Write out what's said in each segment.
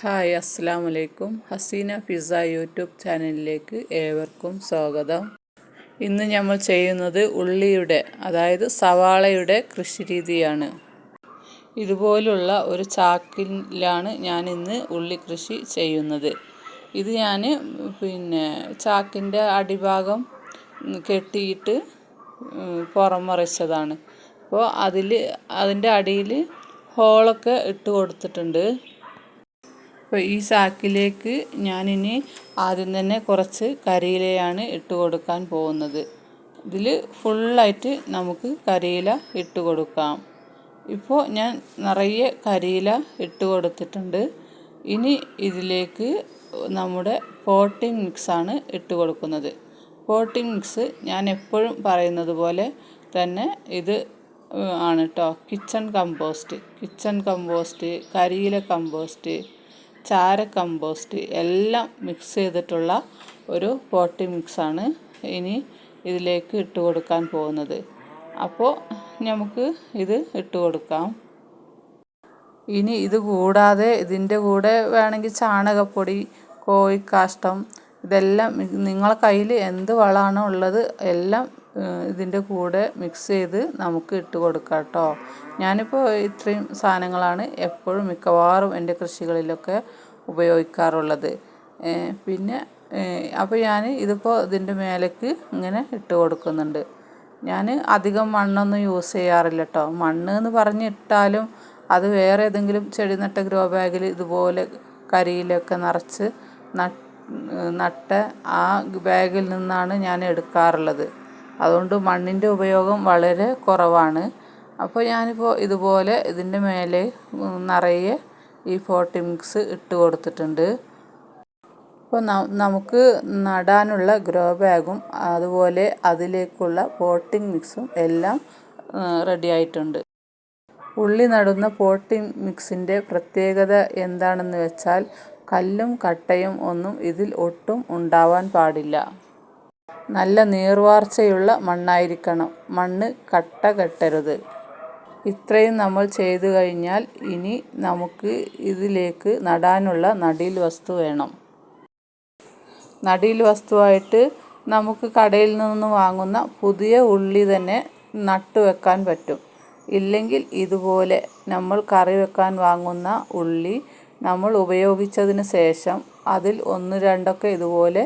Hi അസ്സാം വലൈക്കും Hasina pizza YouTube ചാനലിലേക്ക് ഏവർക്കും സ്വാഗതം. ഇന്ന് നമ്മൾ ചെയ്യുന്നത് ഉള്ളിയുടെ അതായത് സവാളയുടെ കൃഷി രീതിയാണ്. ഇതുപോലുള്ള ഒരു ചാക്കിലാണ് ഞാൻ ഇന്ന് ഉള്ളി കൃഷി ചെയ്യുന്നത്. ഇത് ഞാൻ പിന്നെ ചാക്കിന്റെ അടിഭാഗം കെട്ടിയിട്ട് പുറം മറിച്ചതാണ് അപ്പോൾ അതിൽ അതിന്റെ അടിയിൽ ഹോളൊക്കെ ഇട്ട് കൊടുത്തിട്ടുണ്ട്. അപ്പോൾ ഈ ചാക്കിലേക്ക് ഞാനിനി ആദ്യം തന്നെ കുറച്ച് കരിയിലയാണ് ഇട്ട് കൊടുക്കാൻ പോകുന്നത്. ഇതിൽ ഫുള്ളായിട്ട് നമുക്ക് കരിയില ഇട്ട് കൊടുക്കാം. ഇപ്പോൾ ഞാൻ നിറയെ കരിയില ഇട്ട് കൊടുത്തിട്ടുണ്ട്. ഇനി ഇതിലേക്ക് നമ്മുടെ പോട്ടിംഗ് മിക്സാണ് ഇട്ട് കൊടുക്കുന്നത്. പോട്ടിംഗ് മിക്സ് ഞാൻ എപ്പോഴും പറയുന്നത് പോലെ തന്നെ ഇത് ആണ് കേട്ടോ കിച്ചൺ കമ്പോസ്റ്റ് കിച്ചൺ കമ്പോസ്റ്റ് കരിയില കമ്പോസ്റ്റ് ചാര കമ്പോസ്റ്റ് എല്ലാം മിക്സ് ചെയ്തിട്ടുള്ള ഒരു പോട്ടി മിക്സാണ് ഇനി ഇതിലേക്ക് ഇട്ട് കൊടുക്കാൻ പോകുന്നത്. അപ്പോൾ നമുക്ക് ഇത് ഇട്ട് കൊടുക്കാം. ഇനി ഇത് കൂടാതെ ഇതിന്റെ കൂടെ വേണമെങ്കിൽ ചാണകപ്പൊടി കോഴിക്കാഷ്ടം ഇതെല്ലാം നിങ്ങളെ കയ്യിൽ എന്ത് വളമാണോ ഉള്ളത് എല്ലാം ഇതിന്റെ കൂടെ മിക്സ് ചെയ്ത് നമുക്ക് ഇട്ട് കൊടുക്കാം കേട്ടോ. ഞാനിപ്പോൾ ഇത്രയും സാധനങ്ങളാണ് എപ്പോഴും മിക്കവാറും എന്റെ കൃഷികളിലൊക്കെ ഉപയോഗിക്കാറുള്ളത്. പിന്നെ അപ്പോൾ ഞാൻ ഇതിപ്പോൾ ഇതിന്റെ മേലേക്ക് ഇങ്ങനെ ഇട്ട് കൊടുക്കുന്നുണ്ട്. ഞാൻ അധികം മണ്ണൊന്നും യൂസ് ചെയ്യാറില്ല കേട്ടോ. മണ്ണ് എന്ന് പറഞ്ഞിട്ടാലും അത് വേറെ ഏതെങ്കിലും ചെടി നട്ട ഗ്രോ ബാഗിൽ ഇതുപോലെ കരിയിലൊക്കെ നിറച്ച് നട്ട ആ ബാഗിൽ നിന്നാണ് ഞാൻ എടുക്കാറുള്ളത്. അതുകൊണ്ട് മണ്ണിന്റെ ഉപയോഗം വളരെ കുറവാണ്. അപ്പോൾ ഞാനിപ്പോൾ ഇതുപോലെ ഇതിന്റെ മേലെ നിറയെ ഈ പോട്ടി മിക്സ് ഇട്ട് കൊടുത്തിട്ടുണ്ട്. അപ്പോൾ നമുക്ക് നടാനുള്ള ഗ്രോ ബാഗും അതുപോലെ അതിലേക്കുള്ള പോട്ടിംഗ് മിക്സും എല്ലാം റെഡി ആയിട്ടുണ്ട്. ഉള്ളി നടുന്ന പോട്ടിംഗ് മിക്സിന്റെ പ്രത്യേകത എന്താണെന്ന് വെച്ചാൽ കല്ലും കട്ടയും ഒന്നും ഇതിൽ ഒട്ടും ഉണ്ടാവാൻ പാടില്ല. നല്ല നീർവാർച്ചയുള്ള മണ്ണായിരിക്കണം. മണ്ണ് കട്ട കെട്ടരുത്. ഇത്രയും നമ്മൾ ചെയ്തു കഴിഞ്ഞാൽ ഇനി നമുക്ക് ഇതിലേക്ക് നടാനുള്ള നടീൽ വസ്തു വേണം. നടീൽ വസ്തുവായിട്ട് നമുക്ക് കടയിൽ നിന്ന് വാങ്ങുന്ന പുതിയ ഉള്ളി തന്നെ നട്ടു വെക്കാൻ പറ്റും. ഇല്ലെങ്കിൽ ഇതുപോലെ നമ്മൾ കറി വെക്കാൻ വാങ്ങുന്ന ഉള്ളി നമ്മൾ ഉപയോഗിച്ചതിന് ശേഷം അതിൽ ഒന്ന് രണ്ടൊക്കെ ഇതുപോലെ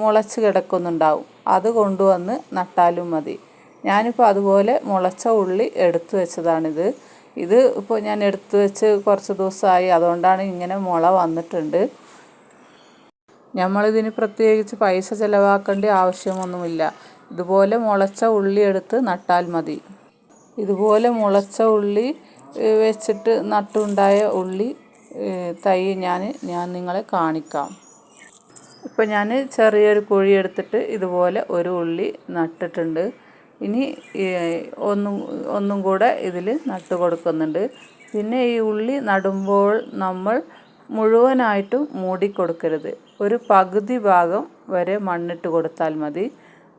മുളച്ച് കിടക്കുന്നുണ്ടാവും. അത് കൊണ്ടുവന്ന് നട്ടാലും മതി. ഞാനിപ്പോൾ അതുപോലെ മുളച്ച ഉള്ളി എടുത്തു വെച്ചതാണിത്. ഇത് ഇപ്പോൾ ഞാൻ എടുത്തു വെച്ച് കുറച്ച് ദിവസമായി. അതുകൊണ്ടാണ് ഇങ്ങനെ മുള വന്നിട്ടുണ്ട്. നമ്മളിതിന് പ്രത്യേകിച്ച് പൈസ ചിലവാക്കേണ്ട ആവശ്യമൊന്നുമില്ല. ഇതുപോലെ മുളച്ച ഉള്ളി എടുത്ത് നട്ടാൽ മതി. ഇതുപോലെ മുളച്ച ഉള്ളി വെച്ചിട്ട് നട്ടുണ്ടായ ഉള്ളി തൈ ഞാൻ ഞാൻ നിങ്ങളെ കാണിക്കാം. ഇപ്പോൾ ഞാൻ ചെറിയൊരു കുഴി എടുത്തിട്ട് ഇതുപോലെ ഒരു ഉള്ളി നട്ടിട്ടുണ്ട്. ഇനി ഒന്നും ഒന്നും കൂടെ ഇതിൽ നട്ട് കൊടുക്കുന്നുണ്ട്. പിന്നെ ഈ ഉള്ളി നടുമ്പോൾ നമ്മൾ മുഴുവനായിട്ടും മൂടിക്കൊടുക്കരുത് ഒരു പകുതി ഭാഗം വരെ മണ്ണിട്ട് കൊടുത്താൽ മതി.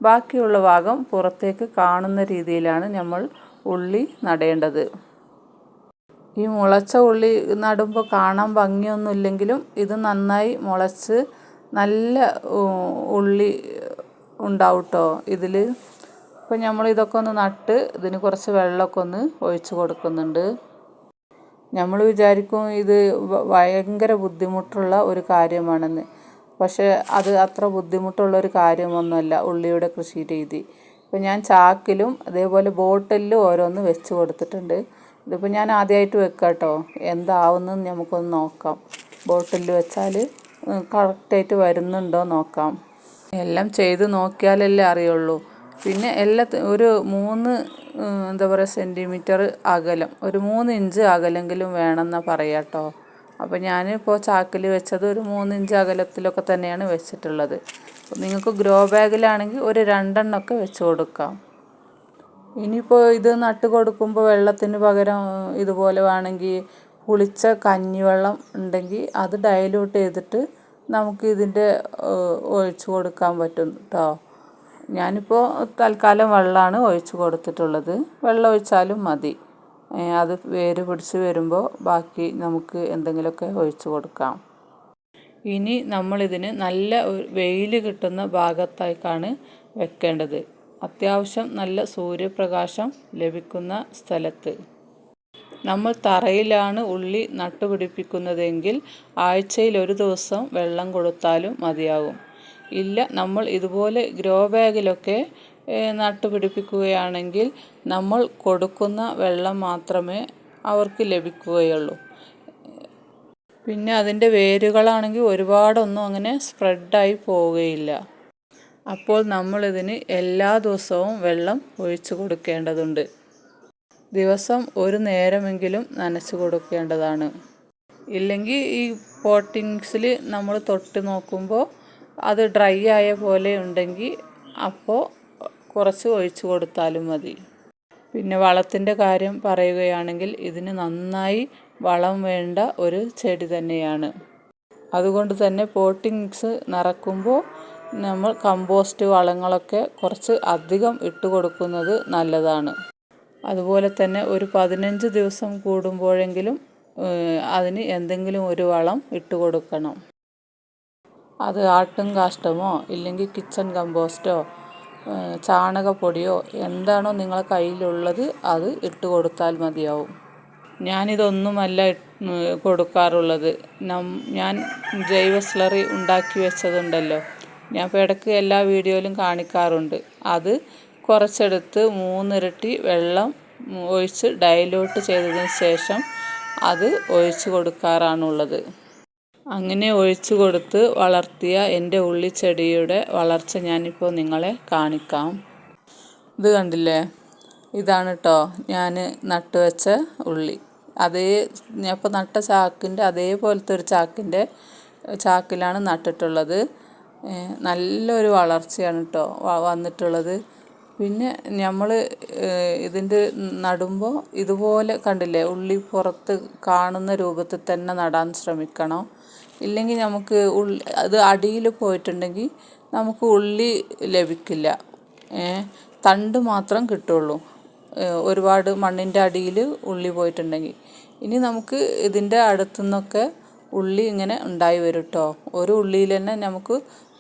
ബാക്കിയുള്ള ഭാഗം പുറത്തേക്ക് കാണുന്ന രീതിയിലാണ് നമ്മൾ ഉള്ളി നടേണ്ടത്. ഈ മുളച്ച ഉള്ളി നടുമ്പോൾ കാണാൻ ഭംഗിയൊന്നുമില്ലെങ്കിലും ഇത് നന്നായി മുളച്ച് നല്ല ഉള്ളി ഉണ്ടാവും കേട്ടോ ഇതിൽ അപ്പോൾ നമ്മൾ ഇതൊക്കെ ഒന്ന് നട്ട് ഇതിന് കുറച്ച് വെള്ളമൊക്കെ ഒന്ന് ഒഴിച്ച് കൊടുക്കുന്നുണ്ട്. നമ്മൾ വിചാരിക്കും ഇത് ഭയങ്കര ബുദ്ധിമുട്ടുള്ള ഒരു കാര്യമാണെന്ന്. പക്ഷേ അത് അത്ര ബുദ്ധിമുട്ടുള്ള ഒരു കാര്യമൊന്നുമല്ല ഉള്ളിയുടെ കൃഷി രീതി. ഇപ്പോൾ ഞാൻ ചാക്കിലും അതേപോലെ ബോട്ടിലും ഓരോന്ന് വെച്ച് കൊടുത്തിട്ടുണ്ട്. ഇതിപ്പോൾ ഞാൻ ആദ്യമായിട്ട് വെക്കാം കേട്ടോ എന്താവുന്നതെന്ന് നമുക്കൊന്ന് നോക്കാം. ബോട്ടിൽ വെച്ചാൽ കറക്റ്റായിട്ട് വരുന്നുണ്ടോ നോക്കാം. എല്ലാം ചെയ്ത് നോക്കിയാലല്ലേ അറിയുള്ളൂ. പിന്നെ എല്ലാ ഒരു മൂന്ന് എന്താ പറയുക സെന്റിമീറ്റർ അകലം ഒരു മൂന്ന് ഇഞ്ച് അകലെങ്കിലും വേണമെന്നാണ് പറയുക കേട്ടോ അപ്പോൾ ഞാനിപ്പോൾ ചാക്കിൽ വെച്ചത് ഒരു മൂന്ന് ഇഞ്ച് അകലത്തിലൊക്കെ തന്നെയാണ് വെച്ചിട്ടുള്ളത്. നിങ്ങൾക്ക് ഗ്രോ ബാഗിലാണെങ്കിൽ ഒരു രണ്ടെണ്ണമൊക്കെ വെച്ച് കൊടുക്കാം. ഇനിയിപ്പോൾ ഇത് നട്ട് കൊടുക്കുമ്പോൾ വെള്ളത്തിന് പകരം ഇതുപോലെ വേണമെങ്കിൽ പുളിച്ച കഞ്ഞിവെള്ളം ഉണ്ടെങ്കിൽ അത് ഡയലൂട്ട് ചെയ്തിട്ട് നമുക്ക് ഇതിന്റെ ഒഴിച്ച് കൊടുക്കാൻ പറ്റും കേട്ടോ ഞാനിപ്പോൾ തൽക്കാലം വെള്ളമാണ് ഒഴിച്ച് കൊടുത്തിട്ടുള്ളത്. വെള്ളം ഒഴിച്ചാലും മതി. അത് വേര് പിടിച്ച് വരുമ്പോൾ ബാക്കി നമുക്ക് എന്തെങ്കിലുമൊക്കെ ഒഴിച്ചു കൊടുക്കാം. ഇനി നമ്മളിതിന് നല്ല വെയിൽ കിട്ടുന്ന ഭാഗത്തേക്കാണ് വെക്കേണ്ടത്. അത്യാവശ്യം നല്ല സൂര്യപ്രകാശം ലഭിക്കുന്ന സ്ഥലത്ത്. നമ്മൾ തറയിലാണ് ഉള്ളി നട്ടുപിടിപ്പിക്കുന്നതെങ്കിൽ ആഴ്ചയിൽ ഒരു ദിവസം വെള്ളം കൊടുത്താലും മതിയാകും. ഇല്ല നമ്മൾ ഇതുപോലെ ഗ്രോ ബാഗിലൊക്കെ നട്ടുപിടിപ്പിക്കുകയാണെങ്കിൽ നമ്മൾ കൊടുക്കുന്ന വെള്ളം മാത്രമേ അവർക്ക് ലഭിക്കുകയുള്ളൂ. പിന്നെ അതിന്റെ വേരുകളാണെങ്കിൽ ഒരുപാടൊന്നും അങ്ങനെ സ്പ്രെഡായി പോവുകയില്ല. അപ്പോൾ നമ്മളിതിന് എല്ലാ ദിവസവും വെള്ളം ഒഴിച്ചു കൊടുക്കേണ്ടതുണ്ട്. ദിവസം ഒരു നേരമെങ്കിലും നനച്ചു കൊടുക്കേണ്ടതാണ്. ഇല്ലെങ്കിൽ ഈ പോട്ടിങ്സിൽ നമ്മൾ തൊട്ട് നോക്കുമ്പോൾ അത് ഡ്രൈ ആയ പോലെ ഉണ്ടെങ്കിൽ അപ്പോൾ കുറച്ച് ഒഴിച്ചു കൊടുത്താലും മതി. പിന്നെ വളത്തിന്റെ കാര്യം പറയുകയാണെങ്കിൽ ഇതിന് നന്നായി വളം വേണ്ട ഒരു ചെടി തന്നെയാണ്. അതുകൊണ്ട് തന്നെ പോട്ടിങ്സ് നിറക്കുമ്പോൾ നമ്മൾ കമ്പോസ്റ്റ് വളങ്ങളൊക്കെ കുറച്ച് അധികം ഇട്ട് കൊടുക്കുന്നത് നല്ലതാണ്. അതുപോലെ തന്നെ ഒരു പതിനഞ്ച് ദിവസം കൂടുമ്പോഴെങ്കിലും അതിന് എന്തെങ്കിലും ഒരു വളം ഇട്ട് കൊടുക്കണം. അത് ആട്ടും കാഷ്ടമോ ഇല്ലെങ്കിൽ കിച്ചൺ കമ്പോസ്റ്റോ ചാണകപ്പൊടിയോ എന്താണോ നിങ്ങളെ കയ്യിലുള്ളത് അത് ഇട്ട് കൊടുത്താൽ മതിയാവും. ഞാനിതൊന്നുമല്ല കൊടുക്കാറുള്ളത്. ഞാൻ ജൈവ സ്ലറി ഉണ്ടാക്കി വെച്ചതുണ്ടല്ലോ. ഞാൻ ഇപ്പോൾ ഇടയ്ക്ക് എല്ലാ വീഡിയോയിലും കാണിക്കാറുണ്ട്. അത് കുറച്ചെടുത്ത് മൂന്നിരട്ടി വെള്ളം ഒഴിച്ച് ഡൈലൂട്ട് ചെയ്തതിന് ശേഷം അത് ഒഴിച്ച് കൊടുക്കാറാണുള്ളത്. അങ്ങനെ ഒഴിച്ചു കൊടുത്ത് വളർത്തിയ എന്റെ ഉള്ളിച്ചെടിയുടെ വളർച്ച ഞാനിപ്പോൾ നിങ്ങളെ കാണിക്കാം. ഇത് കണ്ടില്ലേ? ഇതാണ് കേട്ടോ ഞാൻ നട്ടുവെച്ച ഉള്ളി. അതേ ഞാൻ ഇപ്പോൾ നട്ട ചാക്കിന്റെ അതേപോലത്തെ ഒരു ചാക്കിന്റെ ചാക്കിലാണ് നട്ടിട്ടുള്ളത്. നല്ലൊരു വളർച്ചയാണ് കേട്ടോ വന്നിട്ടുള്ളത്. പിന്നെ നമ്മൾ ഇതിന്റെ നടുമ്പോൾ ഇതുപോലെ കണ്ടില്ലേ ഉള്ളി പുറത്ത് കാണുന്ന രൂപത്തിൽ തന്നെ നടാൻ ശ്രമിക്കണം. ഇല്ലെങ്കിൽ നമുക്ക് ഉള്ളി അത് അടിയിൽ പോയിട്ടുണ്ടെങ്കിൽ നമുക്ക് ഉള്ളി ലഭിക്കില്ല. തണ്ട് മാത്രം കിട്ടുള്ളൂ. ഒരുപാട് മണ്ണിന്റെ അടിയിൽ ഉള്ളി പോയിട്ടുണ്ടെങ്കിൽ. ഇനി നമുക്ക് ഇതിന്റെ അടുത്തുനിന്നൊക്കെ ഉള്ളി ഇങ്ങനെ ഉണ്ടായി വരും കേട്ടോ ഒരു ഉള്ളിയിൽ തന്നെ നമുക്ക്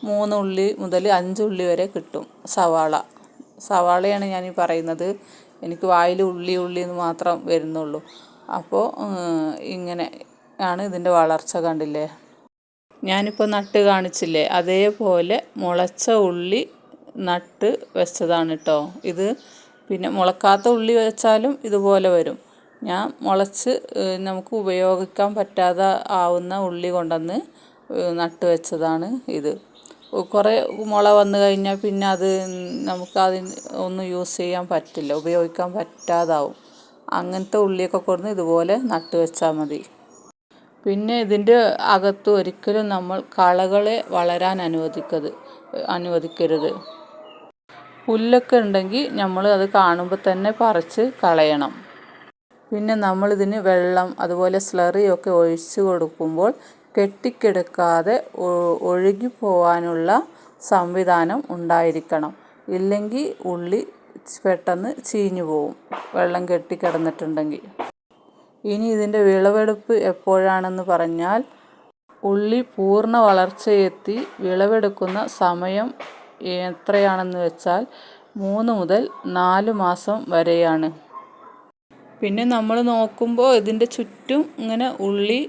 മൂന്ന് ഉള്ളി മുതൽ അഞ്ച് ഉള്ളി വരെ കിട്ടും സവാള. സവാളയാണ് ഞാൻ ഈ പറയുന്നത്. എനിക്ക് വായിൽ ഉള്ളി ഉള്ളി എന്ന് മാത്രം വരുന്നുള്ളൂ. അപ്പോൾ ഇങ്ങനെ ആണ് ഇതിന്റെ വളർച്ച കണ്ടില്ലേ? ഞാനിപ്പോൾ നട്ട് കാണിച്ചില്ലേ? അതേപോലെ മുളച്ച ഉള്ളി നട്ട് വെച്ചതാണ് കേട്ടോ ഇത് പിന്നെ മുളക്കാത്ത ഉള്ളി വെച്ചാലും ഇതുപോലെ വരും. ഞാൻ മുളച്ച് നമുക്ക് ഉപയോഗിക്കാൻ പറ്റാതെ ആവുന്ന ഉള്ളി കൊണ്ടുവന്ന് നട്ട് വെച്ചതാണ് ഇത്. കുറേ മുള വന്നു കഴിഞ്ഞാൽ പിന്നെ അത് നമുക്ക് അതിന് ഒന്നും യൂസ് ചെയ്യാൻ പറ്റില്ല ഉപയോഗിക്കാൻ പറ്റാതാവും. അങ്ങനത്തെ ഉള്ളിയൊക്കെ കൊടുന്ന് ഇതുപോലെ നട്ട് വെച്ചാൽ മതി. പിന്നെ ഇതിന്റെ അകത്ത് ഒരിക്കലും നമ്മൾ കളകളെ വളരാൻ അനുവദിക്കരുത് അനുവദിക്കരുത്. പുല്ലൊക്കെ ഉണ്ടെങ്കിൽ നമ്മൾ അത് കാണുമ്പോൾ തന്നെ പറിച്ച് കളയണം. പിന്നെ നമ്മളിതിന് വെള്ളം അതുപോലെ സ്ലറിയൊക്കെ ഒഴിച്ച് കൊടുക്കുമ്പോൾ കെട്ടിക്കിടക്കാതെ ഒഴുകി പോവാനുള്ള സംവിധാനം ഉണ്ടായിരിക്കണം. ഇല്ലെങ്കിൽ ഉള്ളി പെട്ടെന്ന് ചീഞ്ഞു പോവും. വെള്ളം കെട്ടിക്കിടന്നിട്ടുണ്ടെങ്കിൽ. ഇനി ഇതിന്റെ വിളവെടുപ്പ് എപ്പോഴാണെന്ന് പറഞ്ഞാൽ ഉള്ളി പൂർണ വളർച്ചയെത്തി വിളവെടുക്കുന്ന സമയം എത്രയാണെന്ന് വെച്ചാൽ മൂന്ന് മുതൽ നാല് മാസം വരെയാണ്. പിന്നെ നമ്മൾ നോക്കുമ്പോൾ ഇതിന്റെ ചുറ്റും ഇങ്ങനെ ഉള്ളി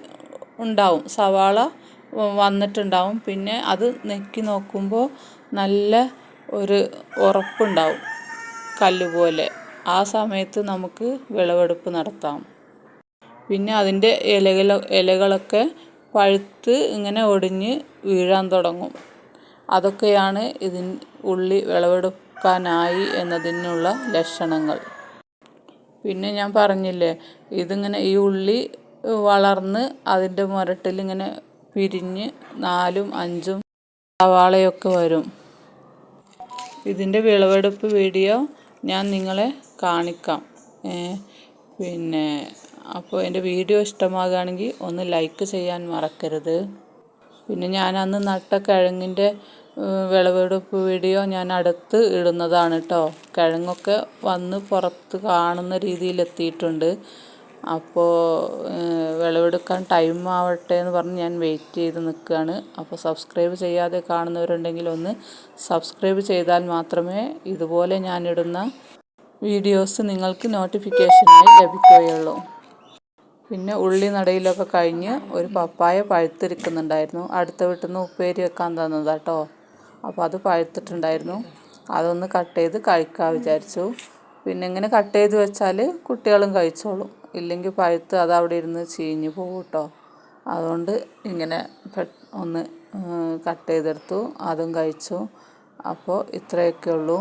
ഉണ്ടാവും. സവാള വന്നിട്ടുണ്ടാവും. പിന്നെ അത് നെക്കി നോക്കുമ്പോൾ നല്ല ഒരു ഉറപ്പുണ്ടാവും കല്ല് പോലെ. ആ സമയത്ത് നമുക്ക് വിളവെടുപ്പ് നടത്താം. പിന്നെ അതിന്റെ ഇലകൾ ഇലകളൊക്കെ പഴുത്ത് ഇങ്ങനെ ഒടിഞ്ഞ് വീഴാൻ തുടങ്ങും. അതൊക്കെയാണ് ഇതിൻ ഉള്ളി വിളവെടുക്കാനായി എന്നതിനുള്ള ലക്ഷണങ്ങൾ. പിന്നെ ഞാൻ പറഞ്ഞില്ലേ ഇതിങ്ങനെ ഈ ഉള്ളി വളർന്ന് അതിന്റെ മുരട്ടിലിങ്ങനെ പിരിഞ്ഞ് നാലും അഞ്ചും സവാളയൊക്കെ വരും. ഇതിന്റെ വിളവെടുപ്പ് വീഡിയോ ഞാൻ നിങ്ങളെ കാണിക്കാം. പിന്നെ അപ്പോൾ എന്റെ വീഡിയോ ഇഷ്ടമാകുകയാണെങ്കിൽ ഒന്ന് ലൈക്ക് ചെയ്യാൻ മറക്കരുത്. പിന്നെ ഞാൻ അന്ന് നട്ട കിഴങ്ങിന്റെ വിളവെടുപ്പ് വീഡിയോ ഞാൻ അടുത്ത് ഇടുന്നതാണ് കേട്ടോ. കിഴങ്ങൊക്കെ വന്ന് പുറത്ത് കാണുന്ന രീതിയിലെത്തിയിട്ടുണ്ട്. അപ്പോൾ വിളവെടുക്കാൻ ടൈം ആവട്ടെ എന്ന് പറഞ്ഞ് ഞാൻ വെയിറ്റ് ചെയ്ത് നിൽക്കുകയാണ് അപ്പോൾ സബ്സ്ക്രൈബ് ചെയ്യാതെ കാണുന്നവരുണ്ടെങ്കിൽ ഒന്ന് സബ്സ്ക്രൈബ് ചെയ്താൽ മാത്രമേ ഇതുപോലെ ഞാനിടുന്ന വീഡിയോസ് നിങ്ങൾക്ക് നോട്ടിഫിക്കേഷനായി ലഭിക്കുകയുള്ളൂ. പിന്നെ ഉള്ളി നടയിലൊക്കെ കഴിഞ്ഞ് ഒരു പപ്പായ പഴുത്തിരിക്കുന്നുണ്ടായിരുന്നു. അടുത്ത വീട്ടിൽ നിന്ന് ഉപ്പേരി വെക്കാൻ തന്നതാട്ടോ അപ്പോൾ അത് പഴുത്തിട്ടുണ്ടായിരുന്നു. അതൊന്ന് കട്ട് ചെയ്ത് കഴിക്കാൻ വിചാരിച്ചു. പിന്നെ ഇങ്ങനെ കട്ട് ചെയ്ത് വെച്ചാൽ കുട്ടികളും കഴിച്ചോളും. ഇല്ലെങ്കിൽ പഴുത്ത് അത് അവിടെ ഇരുന്ന് ചീഞ്ഞ് പോകും കേട്ടോ. അതുകൊണ്ട് ഇങ്ങനെ ഒന്ന് കട്ട് ചെയ്തെടുത്തു. അതും കഴിച്ചു. അപ്പോൾ ഇത്രയൊക്കെ ഉള്ളൂ.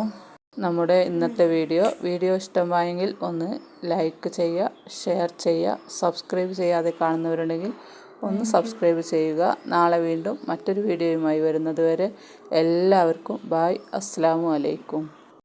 നമ്മുടെ ഇന്നത്തെ വീഡിയോ. വീഡിയോ ഇഷ്ടമായെങ്കിൽ ഒന്ന് ലൈക്ക് ചെയ്യുക ഷെയർ ചെയ്യുക സബ്സ്ക്രൈബ് ചെയ്യാതെ കാണുന്നവരുണ്ടെങ്കിൽ ഒന്ന് സബ്സ്ക്രൈബ് ചെയ്യുക. നാളെ വീണ്ടും മറ്റൊരു വീഡിയോയുമായി വരുന്നത് വരെ എല്ലാവർക്കും ബായ് അസ്സാമു അലൈക്കും.